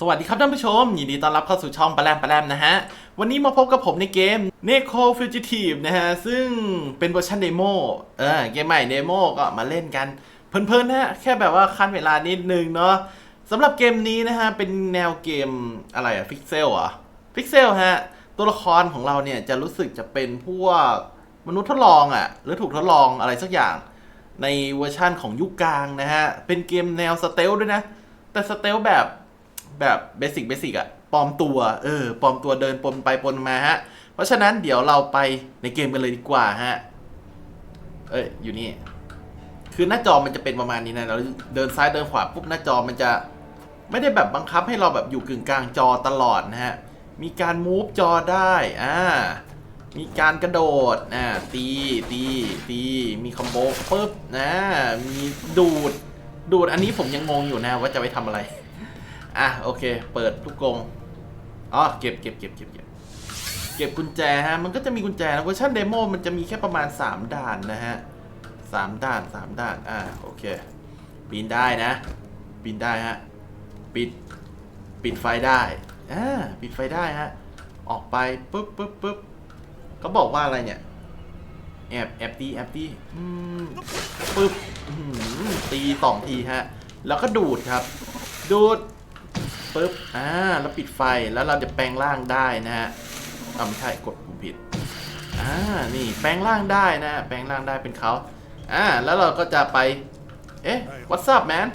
สวัสดีครับท่านผู้ชม ยินดีต้อนรับเข้าสู่ช่องปลาแรมปลาแรมนะฮะ วันนี้มาพบกับผมในเกม Neko Fugitive นะฮะ ซึ่งเป็นเวอร์ชันเดโมเออเกมใหม่เดโมก็มาเล่นกัน เพลินๆนะฮะ แค่แบบว่าคั้นเวลานิดนึงเนาะสำหรับเกมนี้นะฮะ เป็นแนวเกมอะไรอะฟิกเซลอะฟิกเซลฮะ ตัวละครของเราเนี่ย จะรู้สึกจะเป็นพวกมนุษย์ทดลองอะหรือถูกทดลองอะไรสักอย่างในเวอร์ชั่นของยุคกลางนะฮะเป็นเกมแนวสเตลด้วยนะแต่สเตลแบบ แบบเบสิกเบสิกอะปลอมตัว เออปลอมตัวเดินปนไปปนมาฮะ เพราะฉะนั้นเดี๋ยวเราไปในเกมกันเลยดีกว่าฮะ เอ้ย อยู่นี่ คือหน้าจอมันจะเป็นประมาณนี้นะ เราเดินซ้ายเดินขวาปุ๊บหน้าจอมันจะไม่ได้แบบบังคับให้เราแบบอยู่กึ่งกลางจอตลอดนะฮะ มีการมูฟจอได้ อ่า มีการกระโดด อ่า ตี ตี ตี มีคอมโบปุ๊บนะ มีดูด ดูด อันนี้ผมยังงงอยู่นะว่าจะไปทำอะไร อะโอเค เปิดทุกกรงอ๋อเก็บเก็บเก็บเก็บเก็บเก็บกุญแจฮะ มันก็จะมีกุญแจนะเวอร์ชันเดโมมันจะมีแค่ประมาณ 3 ด่านนะฮะสามด่านสามด่าน อ่าโอเค ปีนได้นะ ปีนได้ฮะ ปิด ปิดไฟได้ อ่า ปิดไฟได้ฮะ ออกไปปุ๊บปุ๊บปุ๊บเขาบอกว่าอะไรเนี่ย แอบแอบตีแอบตีอืมปุ๊บตีสองทีฮะ แล้วก็ดูดครับ ดูด ปุ๊บ อ่า แล้วปิดไฟ แล้วเราจะแปลงร่างได้นะฮะอ่าไม่ใช่กดปุ่มผิด อ่า นี่แปลงร่างได้นะ แปลงร่างได้เป็นเขาอ่า แล้วเราก็จะไป เอ๊ะ what's up man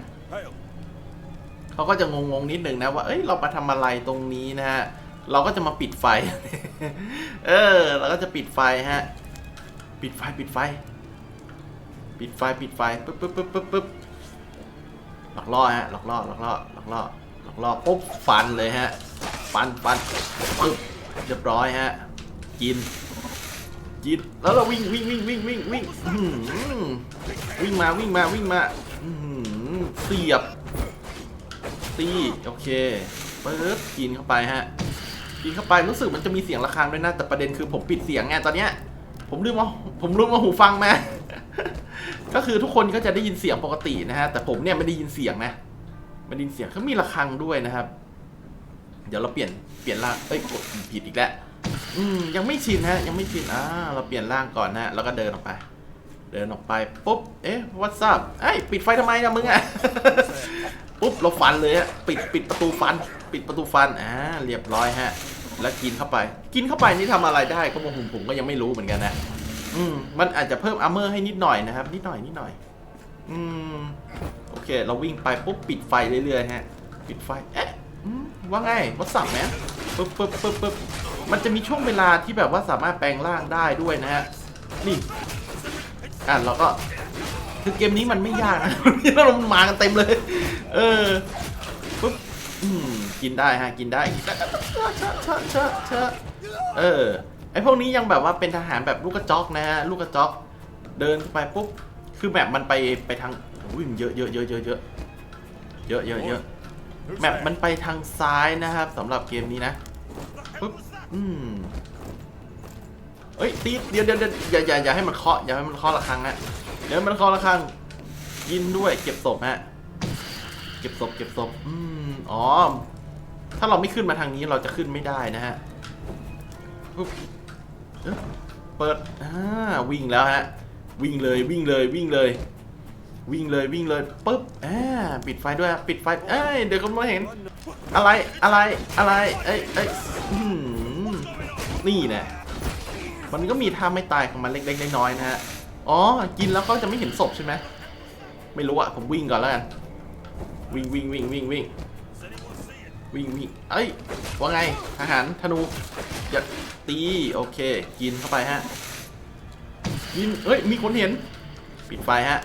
เขาก็จะงงๆนิดนึงนะว่า เอ้ย เรามาทำอะไรตรงนี้นะฮะ เราก็จะมาปิดไฟ เออ เราก็จะปิดไฟฮะ ปิดไฟ ปิดไฟ ปิดไฟ ปิดไฟ ปึ๊บปึ๊บปึ๊บปึ๊บปึ๊บหลอกล่อฮะ หลอกล่อ หลอกล่อ หลอกล่อห ลอกปุ๊บฟันเลยฮะฟันฟันปึ๊บเรียบร้อยฮะกินกินแล้วเราวิ่งวิ่งวิ่งวิ่งวิ่งวิ่งวิ่งมาวิ่งมาวิ่งมาเสียบตีโอเคปึ๊บกินเข้าไปฮะกินเข้าไปรู้สึกมันจะมีเสียงระฆังด้วยนะแต่ประเด็นคือผมปิดเสียงไงตอนเนี้ยผมลืมว่าผมลืมว่าหูฟังมาก็คือทุกคนก็จะได้ยินเสียงปกตินะฮะแต่ผมเนี่ยไม่ได้ยินเสียงนะ ม่ได้ยินเสียงเขามีระฆังด้วยนะครับ เดี๋ยวเราเปลี่ยนเปลี่ยนร่างเอ้ยกดผิดอีกแล้วอืมยังไม่ชินฮะ ยังไม่ชินอ่าเราเปลี่ยนร่างก่อนนะแล้วก็เดินออกไป เดินออกไปปุ๊บเอ๊ะ what's up ไอ้ยปิดไฟทำไมนะมึงอะปุ๊บเราฟันเลยฮะปิดปิดประตูฟัน ปิดประตูฟันอ่าเรียบร้อยฮะ แล้วกินเข้าไป กินเข้าไปนี่ทำอะไรได้ก็ผมผมก็ยังไม่รู้เหมือนกันนะอืมมันอาจจะเพิ่มอาร์เมอร์ให้นิดหน่อยนะครับ นิดหน่อยนิดหน่อย อืม โอเค เราวิ่งไปปุ๊บปิดไฟเรื่อยๆฮะ ปิดไฟ เอ๊ะว่าไงวัสับแมนปุ๊บปุ๊บปุ๊บปุ๊บมันจะมีช่วงเวลาที่แบบว่าสามารถแปลงร่างได้ด้วยนะฮะ นี่ อะเราก็ คือเกมนี้มันไม่ยากนะเรามากันเต็มเลย เออปุ๊บกินได้ฮะ กินได้เชอะชอะชะเออ ไอพวกนี้ยังแบบว่าเป็นทหารแบบลูกกระจอกนะฮะ ลูกกระจอก เดินไปปุ๊บ คือแบบมันไปไปทาง วิ่งเยอะเยอะเยอะเยอะเยอะเยอะเยอะเยอะแมปมันไปทางซ้ายนะครับสำหรับเกมนี้นะปุ๊บอืมเอ้ยตีเดี๋ยวเดี๋ยวเดี๋ยวอย่าอย่าอย่าให้มันเคาะอย่าให้มันเคาะระฆังนะเดี๋ยวมันเคาะระฆังกินด้วย เก็บศพฮะเก็บศพเก็บศพอืมอ๋อถ้าเราไม่ขึ้นมาทางนี้เราจะขึ้นไม่ได้นะฮะปุ๊บเอ๊ะเปิดอ่าวิ่งแล้วฮะวิ่งเลยวิ่งเลยวิ่งเลย วิ่งเลยวิ่งเลยปุ๊บอ่าปิดไฟด้วยปิดไฟเอ้ยเดี๋ยวก็มาเห็น อะไรอะไรอะไรเอ้ยเอ้ยนี่นะมันก็มีท่าไม่ตายของมันเล็กๆน้อยๆนะฮะอ๋อกินแล้วก็จะไม่เห็นศพใช่ไหมไม่รู้อะผมวิ่งก่อนแล้วกันวิ่งวิ่งวิ่งวิ่งวิ่งวิ่งวิ่งเอ้ยว่าไงทหารธนูอย่าตีโอเค กินเข้าไปฮะกินเอ้ยมีคนเห็น ปิดไฟฮะ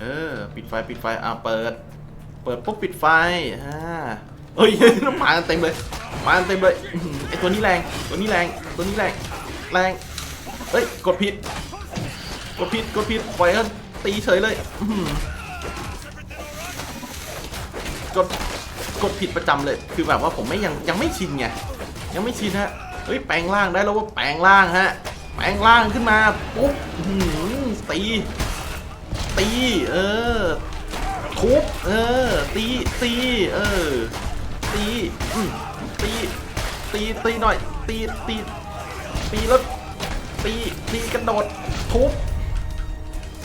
เออ ปิดไฟปิดไฟอ่าเปิด เปิดปุ๊บปิดไฟอ่าเฮ้ยน้ำมากันเต็มเลยมากันเต็มเลยไอตัวนี้แรงตัวนี้แรงตัวนี้แรงแรงเฮ้ยกดผิดกดผิดกดผิดปล่อยเขาตีเฉยเลยกดกดผิดประจำเลย คือแบบว่าผมไม่ยังยังไม่ชินไงยังไม่ชินฮะเฮ้ยแปลงร่างได้แล้วว่าแปลงร่างฮะแปลงร่างขึ้นมาปุ๊บตี ตี เออ ทุบ เออ ตี ตี เออ ตีตี ตี ตีหน่อย ตี ตี ตีแล้ว ตี ตีกระโดด ทุบ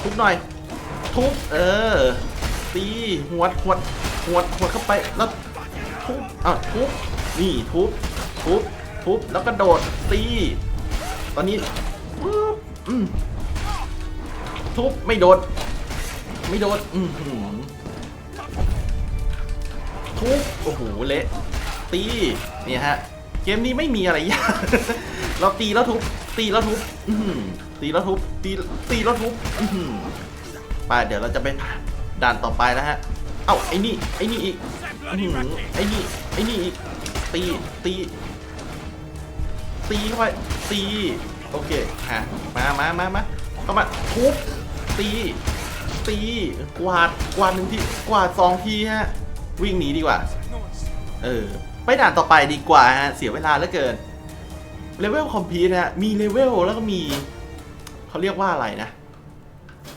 ทุบหน่อย ทุบ เออ ตี หัวดหวดหวดหวเข้าไป แล้ว ทุบ อะ ทุบ นี่ ทุบ ทุบ ทุบ แล้วกระโดด ตี ตอนนี้ปึ๊บอืมทุบไม่โดน ไม่โดนอือหือทุบโอ้โหเละตีเนี่ยฮะ เกมนี้ไม่มีอะไรยาก เราตีแล้วทุบตีแล้วทุบอือตีแล้วทุบตีตีแล้วทุบอือไปเดี๋ยวเราจะไปด่านต่อไปแล้วฮะ เอ้าไอ้นี่ไอ้นี่อีกอื้อหือไอ้นี่ไอ้นี่อีกตีตีตีเข้าไปตีโอเคฮะมามามามาเข้ามาทุบตี ตี กวาด กวาดหนึ่งที กวาดสองทีฮะ วิ่งหนีดีกว่า เออ ไปด่านต่อไปดีกว่าฮะ เสียเวลาเหลือเกิน เลเวลคอมพิวนะฮะ มีเลเวลแล้วก็มี เขาเรียกว่าอะไรนะ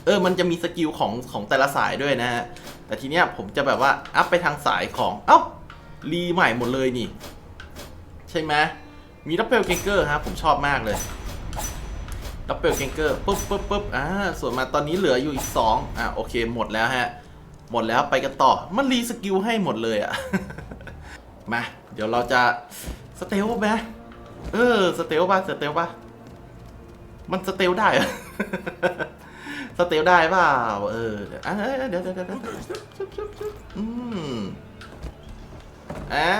เออ มันจะมีสกิลของของแต่ละสายด้วยนะฮะ แต่ทีเนี้ยผมจะแบบว่า อัพไปทางสายของ เอ้า รีใหม่หมดเลยนี่ ใช่ไหมมีดับเบิลเกเกอร์ฮะ ผมชอบมากเลย ดับเบิลเกงเกอร์ปุ๊บปุ๊บปุ๊บอ่าส่วนมาตอนนี้เหลืออยู่อีกสองอ่าโอเคหมดแล้วฮะ หมดแล้วไปกันต่อ มันรีสกิลให้หมดเลยอะ มา เดี๋ยวเราจะสเตลไหมเออสเตลป่ะสเตลป่ะ มันสเตลได้เหรอสเตลได้เปล่าเออเดี๋ยวเดี๋ยวเดี๋ยวเดี๋ยวเดี๋ยวชุบชุบชุบอืมอ่า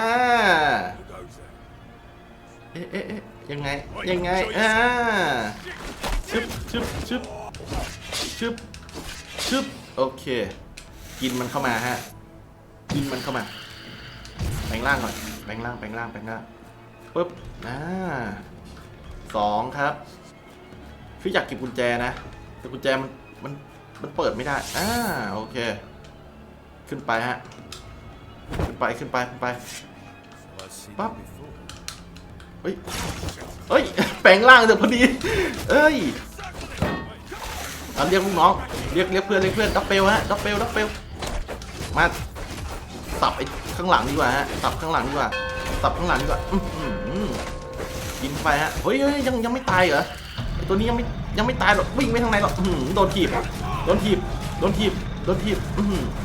เอ๊ะเอ๊ะเอ๊ะ ยังไง ยังไง อ่า ชึบชึบชึบชึบชึบโอเค กินมันเข้ามาฮะ กินมันเข้ามา แปลงร่างก่อน แปลงร่าง แปลงร่าง แปลงร่างปึ๊บ อ่าสองครับ พี่อยากเก็บกุญแจนะ แต่กุญแจมันมันมันเปิดไม่ได้ อ่า โอเค ขึ้นไปฮะ ขึ้นไป ขึ้นไป ขึ้นไป ปั๊บ เฮ้ย เฮ้ย แปลงร่างเดี๋ยวพอดี เอ้ยเรียกลูกน้อง เรียกเรียกเพื่อนเรียกเพื่อนดับเปลฮะดับเปลดับเปลมาสับไอ้ข้างหลังดีกว่าฮะสับข้างหลังดีกว่าสับข้างหลังดีกว่ากินไปฮะเฮ้ยยังยังไม่ตายเหรอตัวนี้ยังไม่ยังไม่ตายหรอกวิ่งไปทางไหนหรอกโดนถีบโดนถีบโดนถีบโดนถีบ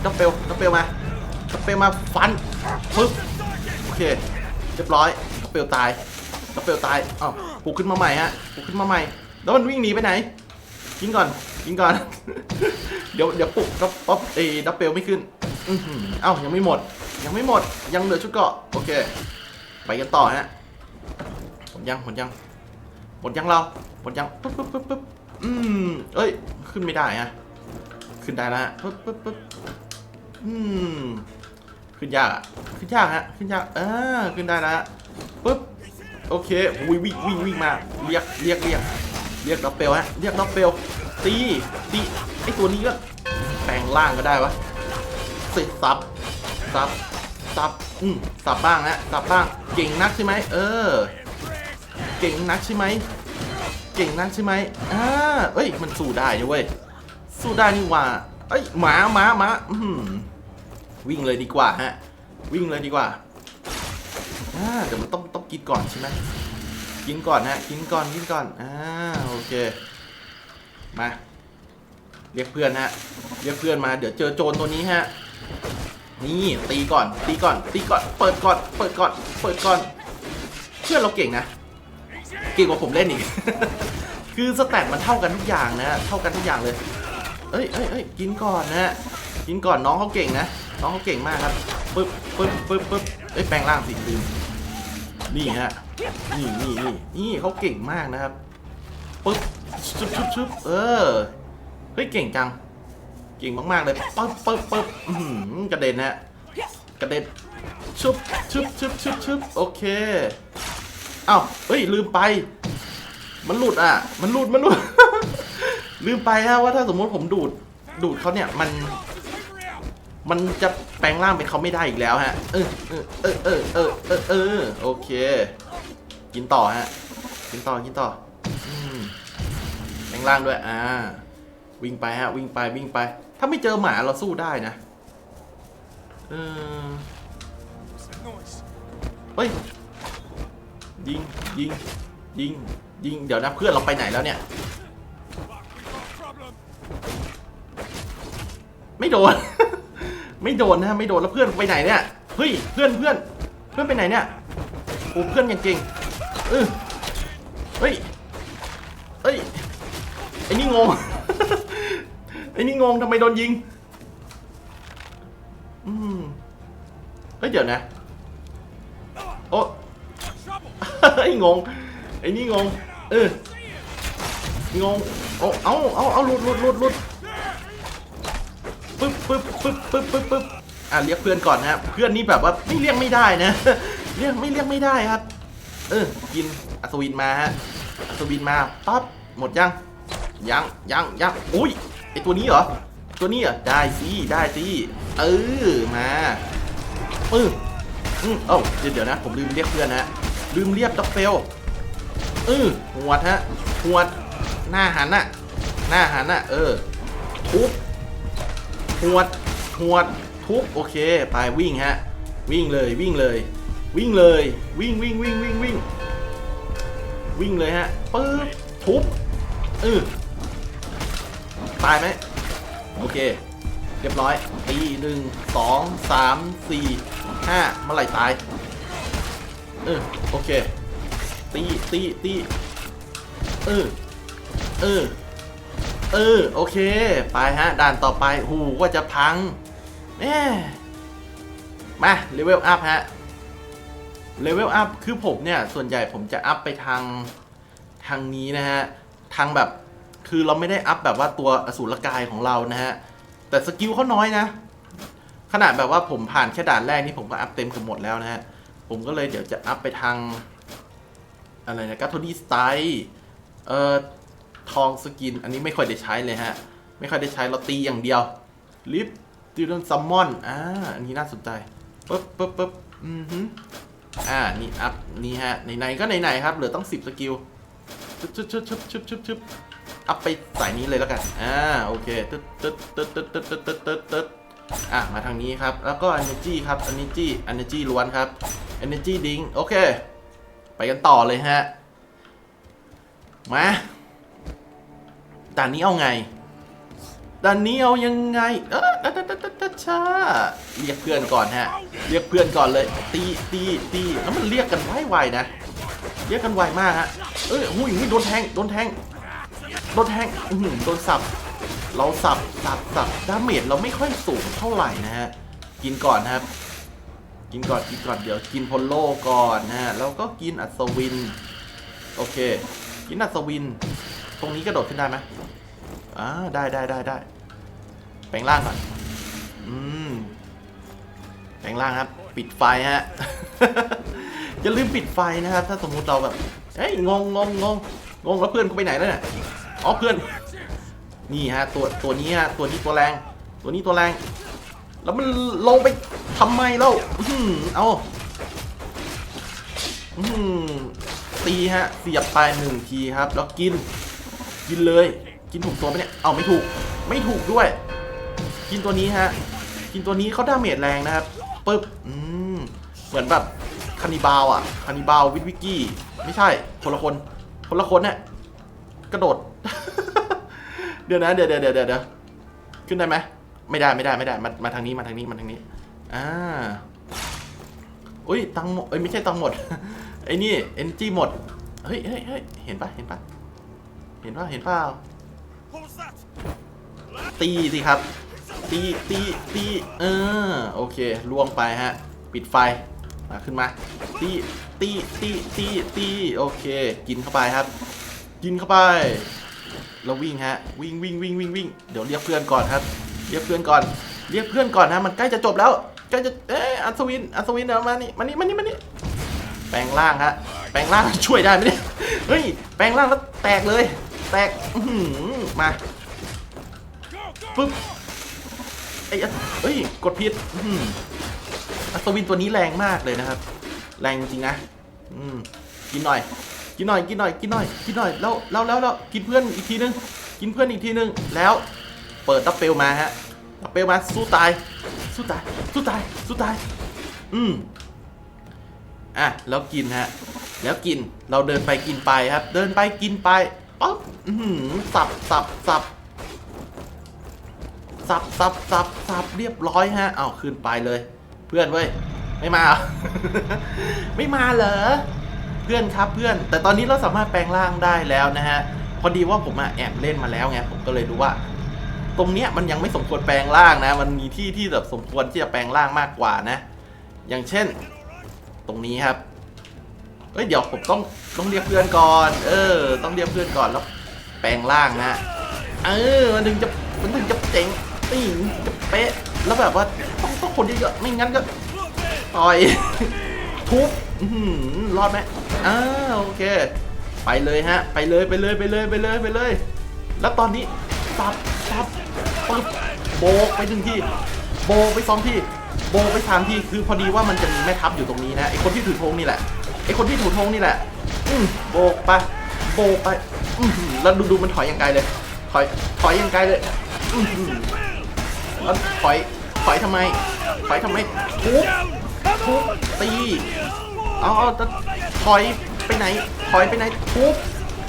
ดับเปลดับเปลมาดับเปลมาฟันปึ๊บโอเคเรียบร้อยดับเปลตาย ดับเบิลตายอ้าวปลุกขึ้นมาใหม่ฮะปลุกขึ้นมาใหม่ แล้วมันวิ่งหนีไปไหนกินก่อนกินก่อน เดี๋ยวเดี๋ยวปลุกก็ป๊อปเอดับเบิลไม่ขึ้นอือหือเอ้ายังไม่หมด ยังไม่หมดยังเหลือชุดเกาะโอเค ไปกันต่อฮะหมดยังหมดยังหมดยังเราหมดยังปึ๊บปึ๊บปึ๊บปึ๊บอืมเอ้ยขึ้นไม่ได้ฮะขึ้นได้แล้วฮะปึ๊บปึ๊บปึ๊บอืมขึ้นยากอะขึ้นยากฮะขึ้นยากอ่าขึ้นได้แล้วฮะปึ๊บ โอเควิ่งวิ่งวิ่งวิ่งมาเรียกเรียกเรียกเรียกด็อปเปลฮะเรียกด็อปเปลตีตีไอตัวนี้ก็แปลงร่างก็ได้วะสิซับซับซับอืมซับบ้างฮะซับบ้างเก่งนักใช่ไหมเออ เก่งนักใช่ไหมเก่งนักใช่ไหมอ่าเอ้ยมันสู้ได้ด้วยเวยสู้ได้นี่ว่าเอ้ยหมาหมาหมาอื้อหือวิ่งเลยดีกว่าฮะ วิ่งเลยดีกว่า อ่าเดี๋ยวมันต้องต้องกินก่อนใช่ไหมกินก่อนฮะกินก่อนกินก่อนอ่าโอเคมาเรียกเพื่อนฮะเรียกเพื่อนมาเดี๋ยวเจอโจรตัวนี้ฮะนี่ตีก่อนตีก่อนตีก่อนเปิดก่อนเปิดก่อนเปิดก่อนเพื่อนเราเก่งนะเก่งกว่าผมเล่นอีกคือสแตทมันเท่ากันทุกอย่างนะเท่ากันทุกอย่างเลยเอ้ยเอ้ยเอ้ยกินก่อนนะฮะกินก่อนน้องเขาเก่งนะน้องเขาเก่งมากครับ ปึ๊บปึ๊บปึ๊บปึ๊บเอ้ยแปลงร่างสิลืมนี่ฮะนี่นี่นี่นี่เขาเก่งมากนะครับปึ๊บชุบชุบชุบเออเฮ้ยเก่งจัง เก่งมากๆเลยปึ๊บปึ๊บปึ๊บกระเด็นฮะกระเด็นชุบชุบชุบชุบชุบโอเคเอ้าเฮ้ยลืมไป มันหลุดอะ มันหลุดมันหลุดลืมไปฮะว่าถ้าสมมติผมดูดดูดเขาเนี่ยมัน มันจะแปลงร่างเป็นเขาไม่ได้อีกแล้วฮะ เออเออเออเออเออเออโอเค กินต่อฮะ กินต่อ กินต่อแปลงร่างด้วย อ่า วิ่งไปฮะ วิ่งไป วิ่งไป ถ้าไม่เจอหมาเราสู้ได้นะ เออเฮ้ย ยิง ยิง ยิง ยิง เดี๋ยวนะเพื่อนเราไปไหนแล้วเนี่ย ไม่โดน ไม่โดนนะไม่โดนแล้วเพื่อนไปไหนเนี่ยเฮ้ยเพื่อนเพื่อนเพื่อนไปไหนเนี่ยโอ้เพื่อนยังเก่งเออเฮ้ยเฮ้ยไอ้นี่งงไอ้นี่งงทำไมโดนยิงอืมเฮ้ยเดี๋ยวนะโอ้ไอ้งงไอ้นี่งงเอองงโอ้เอาเอาเอาหลุดหลุดหลุดหลุด ปึ๊บปึ๊บปึ๊บปึ๊บปึ๊บอะเรียกเพื่อนก่อนนะครับเพื่อนนี่แบบว่าไม่เรียกไม่ได้นะ เรียกไม่เรียกไม่ได้ครับ เออกินอัศวินมาฮะอัศวินมาปั๊บหมดยังยังยังยังอุ้ยไอตัวนี้เหรอตัวนี้เหรอได้สิได้สิเออมาปึ้งอืมเอ้าเดี๋ยวเดี๋ยวนะผมลืมเรียกเพื่อนนะลืมเรียกด็อกเฟลเออหัวฮะหัวหน้าหันน่ะหน้าหันน่ะเออทุบ หวดหวดทุบโอเค ไปวิ่งฮะ วิ่งเลยวิ่งเลย วิ่งเลย วิ่งวิ่งวิ่งวิ่งวิ่งวิ่งเลยฮะปึ๊บทุบเออตายไหมโอเค เรียบร้อยตีหนึ่งสองสามสี่ห้าเมื่อไหร่ตายเออโอเคตีตีตีเออเออ เออโอเค ไปฮะ ด่านต่อไปหูว่าจะพังแม่มาเลเวลอัพฮะเลเวลอัพคือผมเนี่ย ส่วนใหญ่ผมจะอัพไปทางทางนี้นะฮะ ทางแบบคือเราไม่ได้อัพแบบว่าตัวอสูรกายของเรานะฮะ แต่สกิลเขาน้อยนะ ขนาดแบบว่าผมผ่านแค่ด่านแรกนี่ผมก็อัพเต็มเกือบหมดแล้วนะฮะ ผมก็เลยเดี๋ยวจะอัพไปทาง อะไรนะกัตโทดี้สไตล์เอ่อ ทองสกิน อันนี้ไม่ค่อยได้ใช้เลยฮะ ไม่ค่อยได้ใช้เราตีอย่างเดียว ลิฟติรอนซัมมอน อ่า อันนี้น่าสนใจปึ๊บปึ๊บปึ๊บอือฮึอ่า นี่อัพ นี่ฮะ ไหนๆ ก็ไหนๆ ครับ เหลือต้อง 10 สกิลชึบชึบชึบชึบชึบชึบชึบอัพไปสายนี้เลยแล้วกัน อ่า โอเค ตึ๊ดตึ๊ดตึ๊ดตึ๊ดตึ๊ดตึ๊ดตึ๊ดตึ๊ดตึ๊ดอะ มาทางนี้ครับ แล้วก็ energy ครับ energy energy ล้วนครับ energy ดิ้งโอเค ไปกันต่อเลยฮะ มา ด่านนี้เอาไงด่านนี้เอายังไง เออตะตะตะตะชาเรียกเพื่อนก่อนฮะ เรียกเพื่อนก่อนเลย ตีตีตีแล้วมันเรียกกันไวๆนะ เรียกกันไวมากฮะ เอ้ยหุ้ยหุ้ยโดนแทง โดนแทง โดนแทงอือหือโดนสับ เราสับ สับ สับ ดาเมจเราไม่ค่อยสูงเท่าไหร่นะฮะ กินก่อนนะครับ กินก่อน กินก่อน เดี๋ยวกินพอลโลก่อนนะฮะ แล้วก็กินอัศวิน โอเค กินอัศวิน ตรงนี้กระโดดขึ้นได้ไหม อ่าได้ได้ได้ได้แปลงร่างก่อน อืม แปลงร่างครับ ปิดไฟฮะ อย่าลืมปิดไฟนะครับ ถ้าสมมุติเราแบบ เฮ้ยงงงงงงงงแล้วเพื่อนกูไปไหนแล้วเนี่ย อ๋อเพื่อน นี่ฮะตัวตัวนี้ฮะตัวนี้ตัวแรง ตัวนี้ตัวแรง แล้วมันลงไปทำไมเล่าอื้อหือเอาอื้อหือตีฮะ เสียบไปหนึ่งทีครับ แล้วกิน กินเลย กินถูกตัวไหมเนี่ย เอาไม่ถูก ไม่ถูกด้วย กินตัวนี้ฮะ กินตัวนี้เขาดาเมจแรงนะครับปึ๊บ อืม เหมือนแบบคานิบาลอะคานิบาลวิทวิกกี้ ไม่ใช่ คนละคน คนละคนเนี่ยกระโดด เดี๋ยวนะ เดี๋ยวเดี๋ยวเดี๋ยวเดี๋ยวขึ้นได้ไหม ไม่ได้ไม่ได้ไม่ได้ มามาทางนี้มาทางนี้มาทางนี้ อ่าอุ้ยตังหมดเอ้ยไม่ใช่ตังหมด ไอ้นี่เอนจีหมด เฮ้ยเฮ้ยเฮ้ยเห็นปะเห็นปะเห็นปะเห็นเปล่า ตีสิครับ ตีตีตีเออโอเคล่วงไปฮะ ปิดไฟมาขึ้นมาตีตีตีตีตีโอเค กินเข้าไปครับ กินเข้าไปแล้ววิ่งฮะวิ่งวิ่งวิ่งวิ่งวิ่งเดี๋ยวเรียกเพื่อนก่อนครับ เรียกเพื่อนก่อน เรียกเพื่อนก่อนนะมันใกล้จะจบแล้วใกล้จะเอ๊อัศวินอัศวินเดี๋ยวมานี่มานี่มานี่มานี่แปลงร่างฮะแปลงร่างช่วยได้ไหมเนี่ยเฮ้ยแปลงร่างแล้วแตกเลย แตกอื มาปึ๊บไอ้อเอ้ย กดผิดอืออัศวินตัวนี้แรงมากเลยนะครับ แรงจริงนะอืมกินหน่อย กินหน่อย กินหน่อย กินหน่อย กินหน่อย แล้ว แล้ว แล้วแล้วกินเพื่อนอีกทีนึง กินเพื่อนอีกทีนึง แล้ว เปิดดับเปลมาฮะดับเปลมาสู้ตาย สู้ตาย สู้ตาย สู้ตาย อืมอะ แล้วกินฮะ แล้วกิน เราเดินไปกินไปครับ เดินไปกินไป ปั๊บอือหือสับสับสับสับสับสับสับเรียบร้อยฮะ เอาขึ้นไปเลย เพื่อนเว้ย ไม่มา ไม่มาเหรอ เพื่อนครับเพื่อน แต่ตอนนี้เราสามารถแปลงร่างได้แล้วนะฮะ พอดีว่าผมอะแอบเล่นมาแล้วไง ผมก็เลยรู้ว่า ตรงเนี้ยมันยังไม่สมควรแปลงร่างนะ มันมีที่ที่แบบสมควรที่จะแปลงร่างมากกว่านะ อย่างเช่น ตรงนี้ครับ เอ้ยเดี๋ยวผมต้องต้องเรียกเพื่อนก่อน เออ ต้องเรียกเพื่อนก่อนแล้ว แปลงร่างนะเออมันถึงจะมันถึงจะเจ๋งนี่จะเป๊ะแล้วแบบว่าต้องต้องคนเยอะๆไม่งั้นก็ต่อยทุบรอดไหมอ้าโอเค ไปเลยฮะ ไปเลยไปเลยไปเลยไปเลยไปเลย แล้วตอนนี้สับสับปึ๊บโบกไปหนึ่งที่ โบกไปสองที่ โบกไปสามที่ คือพอดีว่ามันจะมีแม่ทัพอยู่ตรงนี้นะไอคนที่ถือธงนี่แหละ ไอคนที่ถือธงนี่แหละ อืมโบกไป โบกไป อื้อหือแล้วดูดูมันถอยอย่างไกลเลย ถอย ถอยอย่างไกลเลย อื้อหือแล้วถอย ถอยทำไม ถอยทำไมทุบทุบตีเอาเอาจะถอยไปไหน ถอยไปไหนทุบ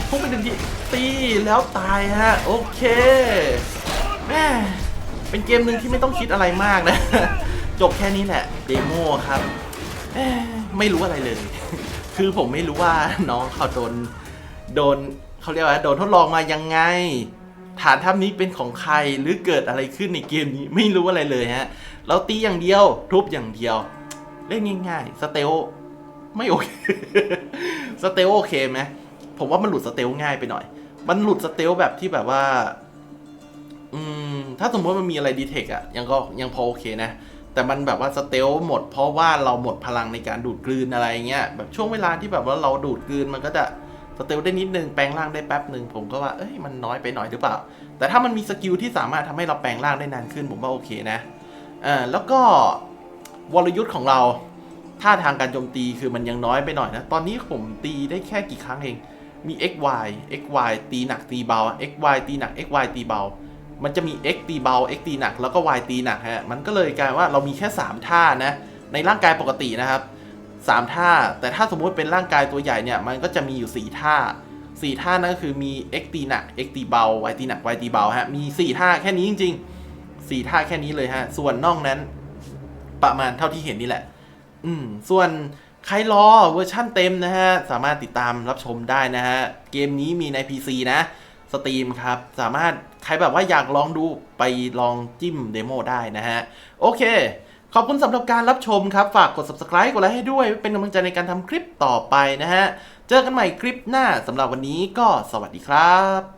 ทุบไปหนึ่งที ตีแล้วตายฮะ โอเค แม่เป็นเกมหนึ่งที่ไม่ต้องคิดอะไรมากนะ จบแค่นี้แหละ เดโมครับ ไม่รู้อะไรเลย คือผมไม่รู้ว่าน้องเขาโดนโดนเขาเรียกว่าโดนทดลองมายังไง ฐานทัพนี้เป็นของใครหรือเกิดอะไรขึ้นในเกมนี้ไม่รู้อะไรเลยฮะเราตีอย่างเดียวทุบอย่างเดียว เล่นง่ายๆสเตลไม่โอเคสเตลโอเคไหมผมว่ามันหลุดสเตลง่ายไปหน่อย มันหลุดสเตลแบบที่แบบว่า อืม ถ้าสมมติมันมีอะไรดีเทคอะยังก็ยังพอโอเคนะ แต่มันแบบว่าสเตลหมด เพราะว่าเราหมดพลังในการดูดกลืนอะไรเงี้ยแบบช่วงเวลาที่แบบว่าเราดูดกลืนมันก็จะสเตลได้นิดนึงแปลงร่างได้แป๊บหนึ่งผมก็ว่าเอ้ยมันน้อยไปหน่อยหรือเปล่า แต่ถ้ามันมีสกิลที่สามารถทำให้เราแปลงร่างได้นานขึ้นผมว่าโอเคนะอ่าแล้วก็วรยุทธ์ของเราท่าทางการโจมตีคือมันยังน้อยไปหน่อยนะ ตอนนี้ผมตีได้แค่กี่ครั้งเอง มี xy xy ตีหนักตีเบา xy ตีหนัก xy ตีเบา มันจะมี x ตีเบา x ตีหนัก แล้วก็ y ตีหนักฮะ มันก็เลยกลายว่าเรามีแค่ 3 ท่านะ ในร่างกายปกตินะครับ 3 ท่า แต่ถ้าสมมุติเป็นร่างกายตัวใหญ่เนี่ย มันก็จะมีอยู่ 4 ท่า 4 ท่านั่นก็คือมี x ตีหนัก x ตีเบา y ตีหนัก y ตีเบาฮะ มี 4 ท่าแค่นี้จริง ๆ 4 ท่าแค่นี้เลยฮะ ส่วนนอกนั้น ประมาณเท่าที่เห็นนี่แหละ อืม ส่วนใครรอเวอร์ชั่นเต็มนะฮะ สามารถติดตามรับชมได้นะฮะ เกมนี้มีใน PC นะ ตรีมครับ สามารถใครแบบว่าอยากลองดูไปลองจิ้มเดโมได้นะฮะ โอเค ขอบคุณสำหรับการรับชมครับ ฝากกด subscribe กดไลค์ให้ด้วย เป็นกำลังใจในการทำคลิปต่อไปนะฮะ เจอกันใหม่คลิปหน้าสำหรับวันนี้ก็สวัสดีครับ